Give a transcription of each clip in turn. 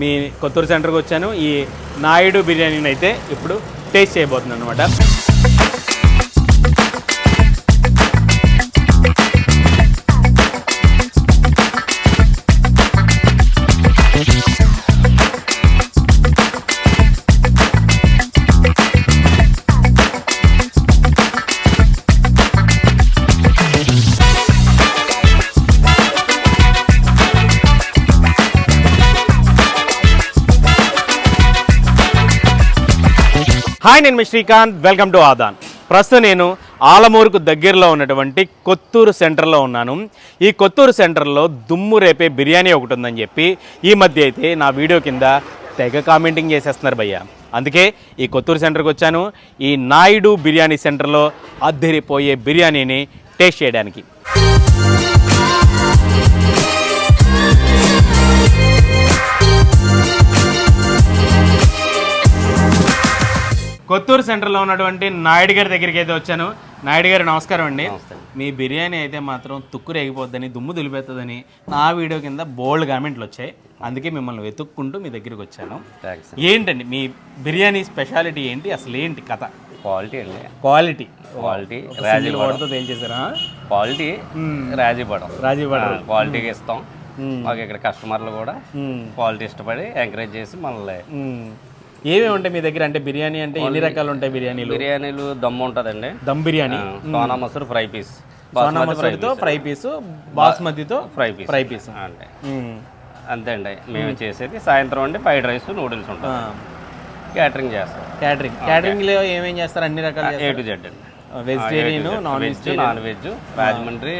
మీ కొత్తూరు సెంటర్కి వచ్చాను. ఈ నాయుడు బిర్యానీని అయితే ఇప్పుడు టేస్ట్ చేయబోతున్నాను అనమాట హాయ్ నేను మీ శ్రీకాంత్. Welcome to Aadhan. ప్రస్తుతం నేను ఆలమూరుకు దగ్గరలో ఉన్నటువంటి కొత్తూరు సెంటర్లో ఉన్నాను. ఈ కొత్తూరు సెంటర్లో దుమ్ము రేపే బిర్యానీ ఒకటి ఉందని చెప్పి ఈ మధ్య అయితే నా వీడియో కింద తెగ కామెంటింగ్ చేసేస్తున్నారు భయ్య. అందుకే ఈ కొత్తూరు సెంటర్కి వచ్చాను. ఈ నాయుడు బిర్యానీ సెంటర్లో అద్దరిపోయే బిర్యానీని టేస్ట్ చేయడానికి. కొత్తూరు సెంటర్లో ఉన్నటువంటి నాయుడు గారి దగ్గరికి అయితే వచ్చాను. నాయుడు గారు నమస్కారం అండి. మీ బిర్యానీ అయితే మాత్రం తుక్కు రేగిపోద్దని దుమ్ము దులిపేస్తుందని నా వీడియో కింద బోల్డ్ కామెంట్లు వచ్చాయి. అందుకే మిమ్మల్ని వెతుక్కుంటూ మీ దగ్గరికి వచ్చాను. ఏంటండి మీ బిర్యానీ స్పెషాలిటీ ఏంటి? అసలు ఏంటి కథ? క్వాలిటీ అండి. క్వాలిటీ క్వాలిటీ రాజీ వాడితో తేల్చేసారా క్వాలిటీ రాజీ పడం రాజీ పడరు క్వాలిటీకి ఇస్తాం. మాకు ఇక్కడ కస్టమర్లు కూడా క్వాలిటీ ఇష్టపడి ఎంకరేజ్ చేసి మనల్ని ఏమేమి ఉంటాయి మీ దగ్గర? అంటే బిర్యానీ అంటే ఎన్ని రకాలు ఉంటాయి బిర్యానీలు? బిర్యానీలు దమ్ము ఉంటుందండి. Dum biryani. Sona Masoor fry piece. Sona మసూరితో ఫ్రై పీసు బాస్మతితో ఫ్రై పీస్. Fry piece. అంటే అంతే అండి. మేము చేసేది సాయంత్రం అండి ఫ్రైడ్ రైస్ నూడిల్స్ ఉంటాం క్యాటరింగ్ చేస్తాం. క్యాటరింగ్. క్యాటరింగ్లో ఏమేం చేస్తారు? అన్ని రకాల ఏ టు జెడ్ అండి. Vegetarian non veg non veg Rajahmundry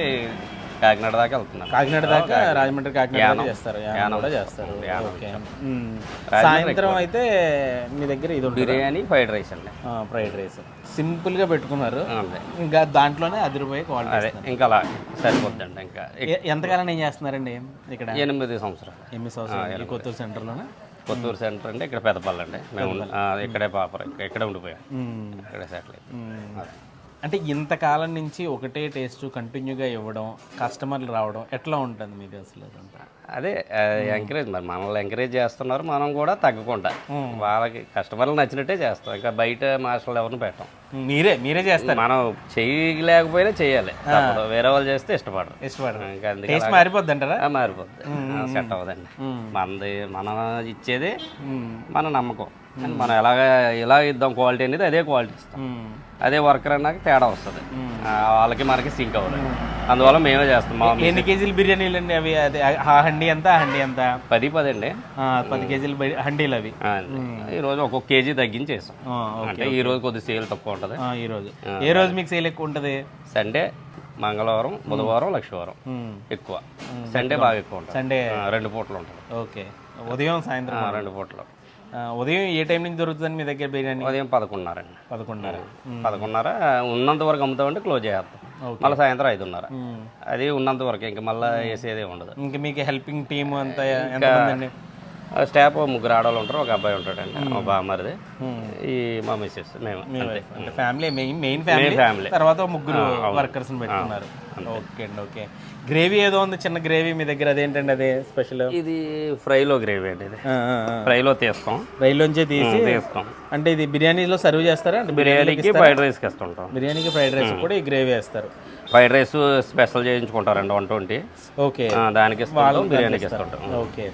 Kakinada దాకా వెళ్తున్నాను కాకినాడ దాకా రాజమండ్రి కాకినాడ చేస్తారు. యానం కూడా చేస్తారు. ఓకే. సాయంత్రం అయితే మీ దగ్గర ఇది బిర్యానీ ఫ్రైడ్ రైస్ అండి. Fried rice. సింపుల్గా పెట్టుకున్నారు ఇంకా దాంట్లోనే అదిరిపోయే క్వాలిటీ అదే ఇంకా అలా సరిపోద్దండి ఇంకా. ఎంతకాలం ఏం చేస్తున్నారండి ఇక్కడ? ఎనిమిది సంవత్సరాలు. ఎనిమిది సంవత్సరాలు. కొత్తూరు సెంటర్లోనే? కొత్తూరు సెంటర్ అంటే ఇక్కడ పెద్దపల్లి అండి. మేము ఇక్కడే పాపర్ ఇక్కడే ఉండిపోయాం. ఇక్కడే సెటిల్ అయ్యాం. అంటే ఇంతకాలం నుంచి ఒకటే టేస్ట్ కంటిన్యూగా ఇవ్వడం కస్టమర్లు రావడం ఎట్లా ఉంటుంది మీది అసలు అదే ఎంకరేజ్ మరి మనల్ని ఎంకరేజ్ చేస్తున్నారు మనం కూడా తగ్గకుండా. వాళ్ళకి కస్టమర్లు నచ్చినట్టే చేస్తాం. ఇంకా బయట మాస్టర్లు ఎవరిని పెట్టాం. మీరే మీరే చేస్తారు. మనం చేయలేకపోయినా చేయాలి. వేరే వాళ్ళు చేస్తే ఇష్టపడరు. ఇష్టపడరు. ఇంకా మారిపోద్ది. అంటారా మారిపోద్ది సెట్ అవ్వదండి. మనది మనం ఇచ్చేది మన నమ్మకం. మనం ఎలాగ ఎలా ఇద్దాం క్వాలిటీ అనేది అదే క్వాలిటీ ఇస్తాం. అదే వర్కర్ అన్నాక తేడా వస్తుంది. వాళ్ళకి మనకి సింక్ అవ్వదు. అందువల్ల మేమే చేస్తాం. ఎన్ని కేజీలు బిర్యానీలు అండి అవి? అదే ఆ హండీ ఎంత? ఆ హండీ ఎంత? పది పది అండి పది కేజీలు హండీలు అవి. ఈరోజు ఒక్కొక్క కేజీ తగ్గించి చేస్తాం అంటే ఈ రోజు కొద్ది సేల్ తక్కువ ఉంటుంది. ఈ రోజు. ఏ రోజు మీకు సేల్ ఎక్కువ ఉంటుంది? సండే మంగళవారం బుధవారం లక్షవారం. ఎక్కువ. సండే బాగా ఎక్కువ ఉంటుంది. సండే. రెండు పూటలు ఉంటుంది. ఓకే. ఉదయం సాయంత్రం. రెండు పూటలు. ఉదయం ఏ టైం నుంచి దొరుకుతుంది మీ దగ్గర బిర్యానీ? ఉదయం పదకొండున్నర. అండి పదకొండున్నర పదకొండున్నర ఉన్నంత వరకు అమ్ముతామంటే క్లోజ్ చేస్తాం మళ్ళీ సాయంత్రం ఐదున్నర. అది ఉన్నంత వరకు ఇంకా మళ్ళీ వేసేదే ఉండదు. ఇంకా మీకు హెల్పింగ్ టీమ్ అంతా ఆ స్టాఫ్ ముగ్గురు ఆడవాళ్ళు ఉంటారు ఒక అబ్బాయి ఉంటాడండి ఒక బామ్మరిది. ఈ మా మిస్సెస్ మేము family main main family family. తర్వాత ముగ్గురు వర్కర్స్ పెట్టుకున్నారు. ఓకే అండి ఓకే. గ్రేవీ ఏదో ఉంది చిన్న గ్రేవీ మీ దగ్గర అదేంటండి అదే స్పెషల్ ఇది ఫ్రైలో గ్రేవీ అండి ఇది. ఫ్రైలో తీస్తాం. రైల్లోంచే తీసి తీస్తాం. అంటే ఇది బిర్యానీలో సర్వ్ చేస్తారా? అంటే బిర్యానీకి ఫ్రైడ్ రైస్కి ఇస్తుంటాం. బిర్యానీకి ఫ్రైడ్ రైస్ కూడా ఈ గ్రేవీ వేస్తారు. ఫ్రైడ్ రైస్ స్పెషల్ చేయించుకుంటారండి వన్ ట్వంటీ. ఓకే. దానికి బిర్యానీకి ఇస్తుంటాం. ఓకే.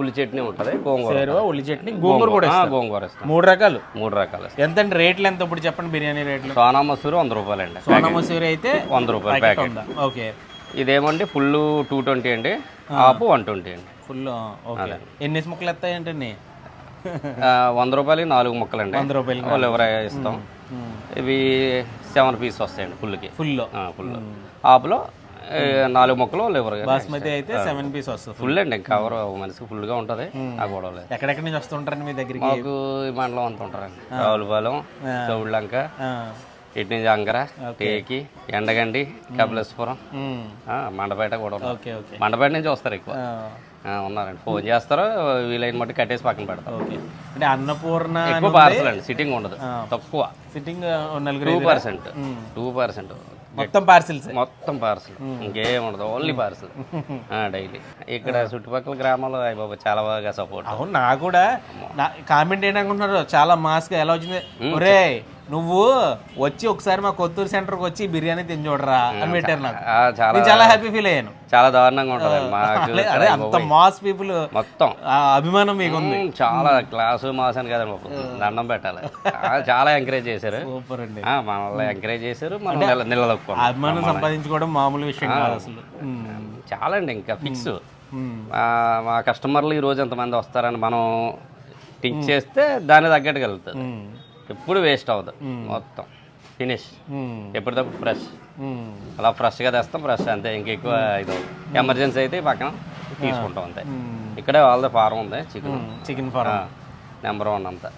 ఉల్లి చట్నీ ఉంటుంది గోంగూర సేరువా ఉల్లి చట్నీ గోంగూర కూడా. గోంగూర ఇస్తాం మూడు రకాలు. మూడు రకాలు ఎంత అండి రేట్లు ఎంత ఇప్పుడు చెప్పండి బిర్యానీ రేట్లు? సోనా మసూరి వంద రూపాయలండి. సోనా మసూరి అయితే వంద రూపాయలు ప్యాకెట్ ఓకే. ఇదేమండి ఫుల్ టూ ట్వంటీ అండి. ఆపు వన్ ట్వంటీ అండి. Full okay. ఎన్ని ముక్కలు ఆ, వంద రూపాయలకి నాలుగు ముక్కలండి. వంద రూపాయలు ఎవరై ఇస్తాం. ఇవి సెవెన్ పీస్ వస్తాయండి ఫుల్కి. ఫుల్లో ఫుల్. ఆపులో నాలుగు ముక్కలు లివర్ బాస్మతి అయితే సెవెన్ పీస్ వస్తుంది. ఫుల్ అండి కవర్ మనిషికి ఫుల్గా ఉంటుంది ఆ గొడవ లేదు ఎక్కడెక్కడి నుంచి వస్తుంటారండి మీ దగ్గరికి? మాకు ఈ మండలం అంతా ఉంటారండి రావులపాలెం చౌడ్లంక ఆ, ఇటు నుంచి అంగర టేకి ఎండగండి కపిలేశ్వరం. మ్మ్. ఆ, మండపేట కూడా మండపేట నుంచి వస్తారు ఎక్కువ. ఆ, ఆ, ఉన్నారండి. ఫోన్ చేస్తారు వీలైన మట్టి కట్టేసి పక్కన పెడతారు. అంటే అన్నపూర్ణ ఎక్కువ పార్సల్ అండి సిట్టింగ్ ఉండదు తక్కువ. Sitting two percent two percent మొత్తం పార్సిల్స్. మొత్తం పార్సల్. ఇంకేం ఉండదు ఓన్లీ పార్సల్. డైలీ. ఇక్కడ చుట్టుపక్కల గ్రామాల్లో అయ్య బాబా చాలా బాగా సపోర్ట్ అవును నా కూడా. నా కామెంట్ ఏంటనుకుంటున్నారు చాలా మాస్గా ఎలా వచ్చింది? ఒరే నువ్వు వచ్చి ఒకసారి మా కొత్తూరు సెంటర్కి వచ్చి బిర్యానీ తిని చూడరా అని పెట్టారు నాకు. చాలా నేను చాలా హ్యాపీ ఫీల్ అయ్యాను. చాలా దారుణంగా ఉంటుంది అదే అంత మాస్ పీపుల్ మొత్తం. అభిమానం మీకు ఉంది. చాలా క్లాసు మాసాను కదా మాకు. దండం పెట్టాలి. చాలా- ఎంకరేజ్ చేశారు. సూపర్ అండి. మనల్ని ఎంకరేజ్ చేశారు మనం అభిమానం సంపాదించుకోవడం మామూలు విషయం కాదు అసలు. చాలా అండి ఇంకా ఫిక్స్. మా కస్టమర్లు ఈ రోజు ఎంతమంది వస్తారని మనం టిక్ చేస్తే దాన్ని తగ్గట్టుగా వెళ్తుంది. ఉమ్. ఎప్పుడు వేస్ట్ అవ్వదు. మొత్తం. Finish um. ఎప్పటికప్పుడు ఫ్రెష్ ఉమ్. అలా ఫ్రెష్గా తెస్తాం ఫ్రెష్ అంతే. ఇంకెక్కువ ఇది ఎమర్జెన్సీ అయితే పక్కన తీసుకుంటాం అంతే. ఇక్కడే వాళ్ళది ఫారం ఉంది chicken. Chicken farm number one అంతా.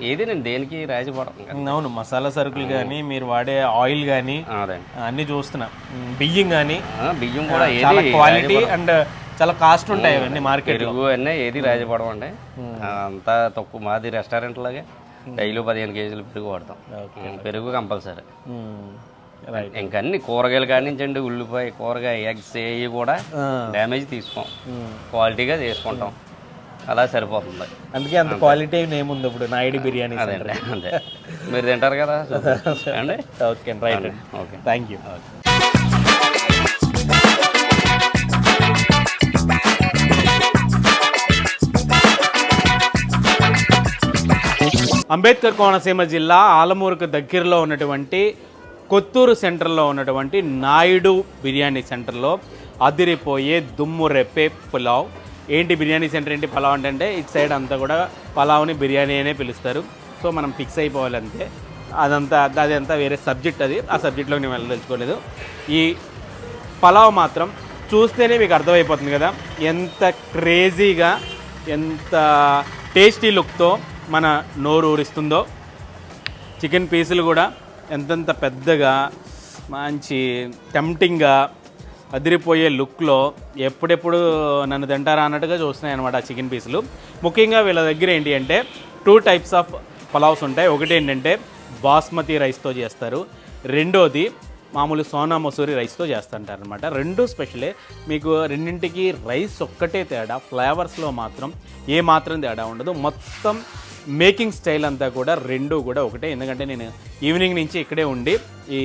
ఏది నేను దేనికి రాజీపడం. అవును. మసాలా సరుకులు కానీ మీరు వాడే ఆయిల్ కానీ అదే. అన్నీ చూస్తున్నా. బియ్యం కానీ ఆ, బియ్యం కూడా క్వాలిటీ అండ్ చాలా కాస్ట్ ఉంటాయి అవన్నీ మార్కెట్ అన్నీ ఏది రాజీపడం అండి అంతా తక్కువ మాది రెస్టారెంట్ లాగే. డైలీ పదిహేను కేజీలు పెరుగు వాడతాం. పెరుగు కంపల్సరీ. రైట్ ఇంకా అన్ని కూరగాయలు కానించండి ఉల్లిపాయ కూరగాయ ఎగ్స్ ఏవి కూడా డ్యామేజ్ తీసుకోం. క్వాలిటీగా చేసుకుంటాం. అలా సరిపోతుంది. అందుకే అంత క్వాలిటీ నేమ్ ఉంది ఇప్పుడు నాయుడు బిర్యానీ అదే మీరు తింటారు కదా అండి? Okay right okay. Thank you Ambedkar Konaseema జిల్లా ఆలమూరుకు దగ్గరలో ఉన్నటువంటి కొత్తూరు సెంటర్లో ఉన్నటువంటి నాయుడు బిర్యానీ సెంటర్లో అదిరిపోయే దుమ్ము రెప్పే పులావ్. ఏంటి బిర్యానీ సెంటర్ ఏంటి పలావ్ అంటే ఇటు సైడ్ అంతా కూడా పలావ్ని బిర్యానీ అనే పిలుస్తారు. సో మనం ఫిక్స్ అయిపోవాలంతే. అదంతా అదంతా వేరే సబ్జెక్ట్ అది. ఆ సబ్జెక్ట్లో నేను వెళ్ళదలుచుకోలేదు. ఈ పలావ్ మాత్రం చూస్తేనే మీకు అర్థమైపోతుంది కదా. ఎంత క్రేజీగా ఎంత టేస్టీ లుక్తో మన నోరు ఊరిస్తుందో? చికెన్ పీసులు కూడా ఎంతెంత పెద్దగా మంచి టెంప్టింగ్గా అదిరిపోయే లుక్లో ఎప్పుడెప్పుడు నన్ను తింటారా అన్నట్టుగా చూస్తున్నాయి అనమాట ఆ చికెన్ పీసులు. ముఖ్యంగా వీళ్ళ దగ్గర ఏంటి అంటే టూ టైప్స్ ఆఫ్ పలావ్స్ ఉంటాయి. ఒకటి ఏంటంటే బాస్మతి రైస్తో చేస్తారు. రెండోది మామూలు సోనా మసూరి రైస్తో చేస్తుంటారు అనమాట రెండు స్పెషలే. మీకు రెండింటికి రైస్ ఒక్కటే తేడా. ఫ్లేవర్స్లో మాత్రం ఏ మాత్రం తేడా ఉండదు. మొత్తం మేకింగ్ స్టైల్ అంతా కూడా రెండు కూడా ఒకటే. ఎందుకంటే నేను ఈవినింగ్ నుంచి ఇక్కడే ఉండి ఈ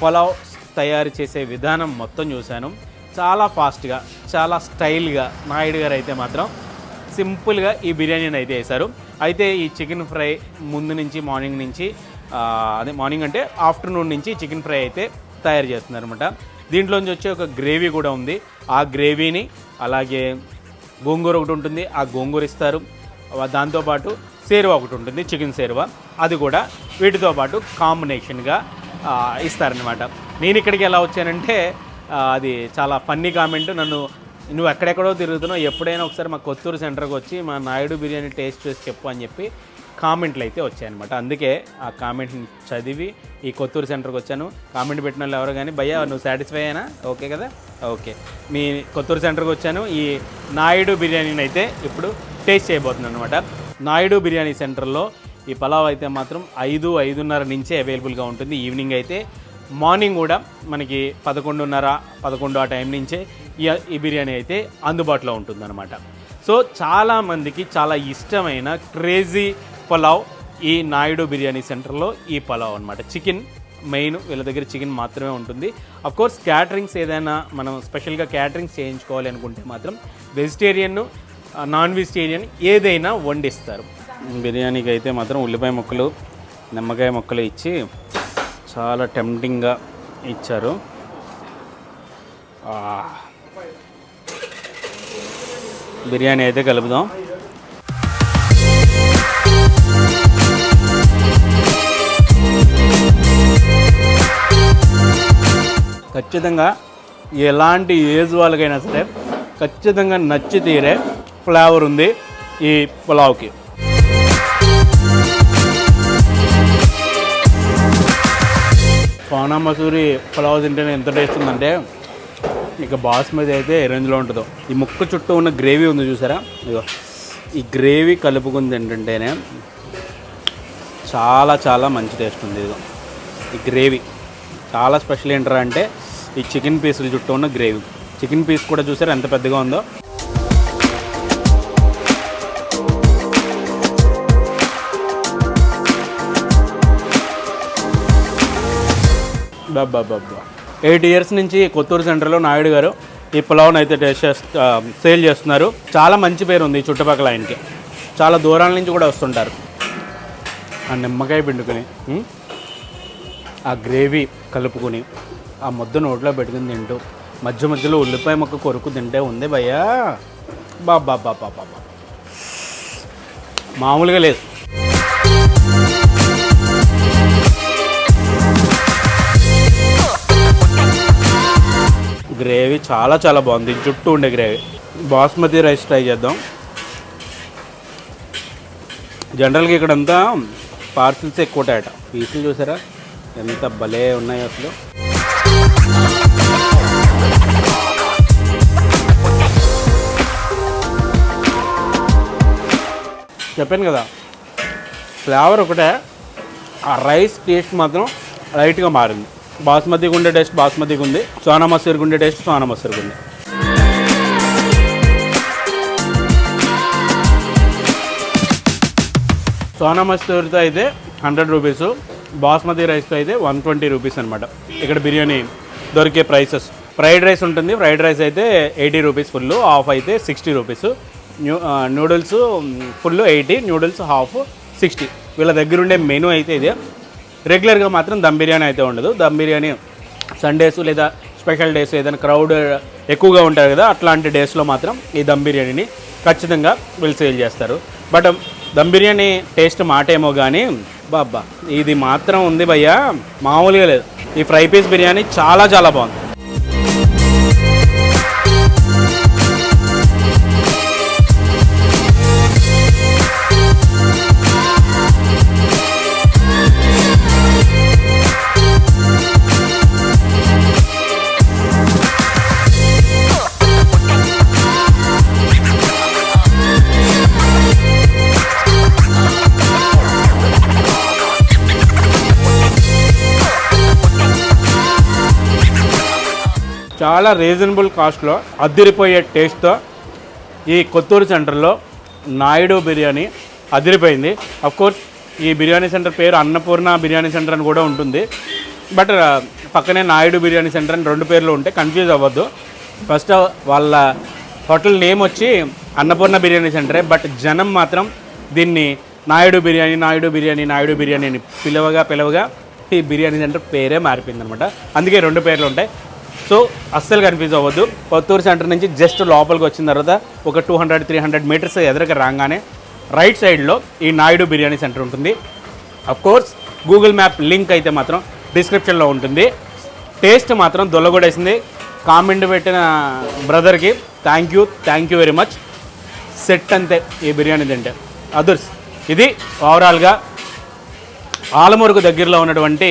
పొలావ్ తయారు చేసే విధానం మొత్తం చూశాను. చాలా ఫాస్ట్గా చాలా స్టైల్గా నాయుడు గారు అయితే మాత్రం సింపుల్గా ఈ బిర్యానీని అయితే వేశారు అయితే ఈ చికెన్ ఫ్రై ముందు నుంచి మార్నింగ్ నుంచి అదే మార్నింగ్ అంటే ఆఫ్టర్నూన్ నుంచి చికెన్ ఫ్రై అయితే తయారు చేస్తున్నారు అనమాట దీంట్లోంచి వచ్చే ఒక గ్రేవీ కూడా ఉంది. ఆ గ్రేవీని అలాగే గోంగూర ఒకటి ఉంటుంది. ఆ గోంగూర ఇస్తారు. దాంతోపాటు సేరువా ఒకటి ఉంటుంది చికెన్ సేరువా. అది కూడా వీటితో పాటు కాంబినేషన్గా ఇస్తారనమాట నేను ఇక్కడికి ఎలా వచ్చానంటే అది చాలా ఫన్నీ కామెంట్ నన్ను నువ్వు ఎక్కడెక్కడో తిరుగుతున్నావు ఎప్పుడైనా ఒకసారి మా కొత్తూరు సెంటర్కి వచ్చి మా నాయుడు బిర్యానీ టేస్ట్ చేసి చెప్పు అని చెప్పి కామెంట్లు అయితే వచ్చాయన్నమాట. అందుకే ఆ కామెంట్ని చదివి ఈ కొత్తూరు సెంటర్కి వచ్చాను. కామెంట్ పెట్టిన వాళ్ళు ఎవరు కానీ భయ్యా నువ్వు సాటిస్ఫై అయినా? ఓకే కదా? ఓకే మీ కొత్తూరు సెంటర్కి వచ్చాను. ఈ నాయుడు బిర్యానీని అయితే ఇప్పుడు టేస్ట్ చేయబోతున్నాను అనమాట నాయుడు బిర్యానీ సెంటర్లో ఈ పలావ్ అయితే మాత్రం ఐదు ఐదున్నర నుంచే అవైలబుల్గా ఉంటుంది. ఈవినింగ్ అయితే మార్నింగ్ కూడా మనకి పదకొండున్నర పదకొండు ఆ టైం నుంచే ఈ ఈ బిర్యానీ అయితే అందుబాటులో ఉంటుందన్నమాట. సో చాలామందికి చాలా ఇష్టమైన క్రేజీ పలావ్ ఈ నాయుడు బిర్యానీ సెంటర్లో ఈ పలావ్ అనమాట చికెన్ మెయిన్ వీళ్ళ దగ్గర చికెన్ మాత్రమే ఉంటుంది. అఫ్ కోర్స్ క్యాటరింగ్స్ ఏదైనా మనం స్పెషల్గా క్యాటరింగ్స్ చేయించుకోవాలి అనుకుంటే మాత్రం వెజిటేరియన్ నాన్ వెజిటేరియన్ ఏదైనా వండిస్తారు. బిర్యానీకి అయితే మాత్రం ఉల్లిపాయ ముక్కలు నిమ్మకాయ ముక్కలు ఇచ్చి చాలా టెంప్టింగ్గా ఇచ్చారు. బిర్యానీ అయితే కలుపుదాం. ఖచ్చితంగా ఎలాంటి ఏజ్ వాళ్ళకైనా సరే ఖచ్చితంగా నచ్చి తీరే ఫ్లేవర్ ఉంది ఈ పులావ్కి. సోనా మసూరి పులావ్ తింటేనే ఎంత టేస్ట్ ఉందంటే ఇక బాస్మతి అయితే ఏ రేంజ్లో ఉంటుందో. ఈ ముక్క చుట్టూ ఉన్న గ్రేవీ ఉంది చూసారా? ఇదిగో. ఈ గ్రేవీ కలుపుకుంది ఏంటంటేనే చాలా చాలా మంచి టేస్ట్ ఉంది ఇదిగో. ఈ గ్రేవీ చాలా స్పెషల్ ఏంటరా అంటే ఈ చికెన్ పీసుల చుట్టూ ఉన్న గ్రేవీ. చికెన్ పీస్ కూడా చూసారు ఎంత పెద్దగా ఉందో? బాబా ఎయిట్ ఇయర్స్ నుంచి కొత్తూరు సెంటర్లో నాయుడు గారు ఈ పులావ్ని అయితే టేస్ట్ చేస్తా సేల్ చేస్తున్నారు. చాలా మంచి పేరు ఉంది ఈ చుట్టుపక్కల ఆయనకి. చాలా దూరాల నుంచి కూడా వస్తుంటారు. ఆ నిమ్మకాయ పిండుకొని ఆ గ్రేవీ కలుపుకొని ఆ ముద్ద నోట్లో పెట్టుకుని తింటూ మధ్య మధ్యలో ఉల్లిపాయ మొక్క కొరుకు తింటే ఉంది భయ్యా. బాబా బాబా బాబా మామూలుగా లేదు. గ్రేవీ చాలా చాలా బాగుంది. చుట్టూ ఉండే గ్రేవీ. బాస్మతి రైస్ ట్రై చేద్దాం. జనరల్గా ఇక్కడంతా పార్సిల్స్ ఎక్కువ ఉంటాయట పీసులు చూసారా? ఎంత భలే ఉన్నాయి అసలు. చెప్పాను కదా ఫ్లేవర్ ఒకటే. ఆ రైస్ టేస్ట్ మాత్రం లైట్గా మారింది. బాస్మతి గుండె టేస్ట్ బాస్మతికి ఉంది సోనా మసూరి గుండె టేస్ట్ సోనా మసూరి ఉంది సోనా మసూరితో అయితే హండ్రెడ్ రూపీస్ బాస్మతి రైస్తో అయితే వన్ ట్వంటీ రూపీస్ అనమాట ఇక్కడ బిర్యానీ దొరికే ప్రైసెస్. ఫ్రైడ్ రైస్ ఉంటుంది ఫ్రైడ్ రైస్ అయితే ఎయిటీ రూపీస్ ఫుల్ హాఫ్ అయితే sixty rupees. New noodles full eighty noodles half sixty. వీళ్ళ దగ్గర ఉండే మెనూ అయితే ఇదే. రెగ్యులర్గా మాత్రం దమ్ బిర్యానీ అయితే ఉండదు. దమ్ బిర్యానీ సండేస్ లేదా స్పెషల్ డేస్ ఏదైనా క్రౌడ్ ఎక్కువగా ఉంటారు కదా అట్లాంటి డేస్లో మాత్రం ఈ దమ్ బిర్యానీని ఖచ్చితంగా వీళ్ళు సేల్ చేస్తారు. బట్ దమ్ బిర్యానీ టేస్ట్ మాటేమో కానీ బాబ్బా ఇది మాత్రం ఉంది భయ్యా మామూలుగా లేదు. ఈ ఫ్రై పీస్ బిర్యానీ చాలా చాలా బాగుంది. చాలా రీజనబుల్ కాస్ట్లో అదిరిపోయే టేస్ట్తో ఈ కొత్తూరు సెంటర్లో నాయుడు బిర్యానీ అదిరిపోయింది. కోర్స్ ఈ బిర్యానీ సెంటర్ పేరు అన్నపూర్ణ బిర్యానీ సెంటర్ అని కూడా ఉంటుంది. బట్ uh, పక్కనే నాయుడు బిర్యానీ సెంటర్ అని రెండు పేర్లు ఉంటే కన్ఫ్యూజ్ అవ్వద్దు. ఫస్ట్ వాళ్ళ హోటల్ నేమ్ వచ్చి అన్నపూర్ణ బిర్యానీ సెంటరే బట్ జనం మాత్రం దీన్ని నాయుడు బిర్యానీ నాయుడు బిర్యానీ నాయుడు బిర్యానీ అని పిలవగా పిలవగా ఈ బిర్యానీ సెంటర్ పేరే మారిపోయింది అనమాట అందుకే రెండు పేర్లు ఉంటాయి. సో అస్సలు కన్ఫ్యూజ్ అవ్వద్దు. కొత్తూరు సెంటర్ నుంచి జస్ట్ లోపలికి వచ్చిన తర్వాత ఒక two hundred three hundred meters ఎదురుగా రాగానే రైట్ సైడ్లో ఈ నాయుడు బిర్యానీ సెంటర్ ఉంటుంది. Of course Google map link అయితే మాత్రం డిస్క్రిప్షన్లో ఉంటుంది. టేస్ట్ మాత్రం దొల్లగొడేసింది కామెంట్ పెట్టిన బ్రదర్కి thank you thank you very much set అంతే ఈ బిర్యానీ తింటే. అదర్స్ ఇది ఓవరాల్గా ఆలమూరుకు దగ్గరలో ఉన్నటువంటి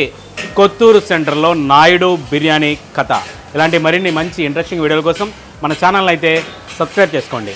కొత్తూరు సెంటర్లో నాయుడు బిర్యానీ కథ. ఇలాంటి మరిన్ని మంచి ఇంట్రెస్టింగ్ వీడియోల కోసం మన ఛానల్ అయితే సబ్స్క్రైబ్ చేసుకోండి.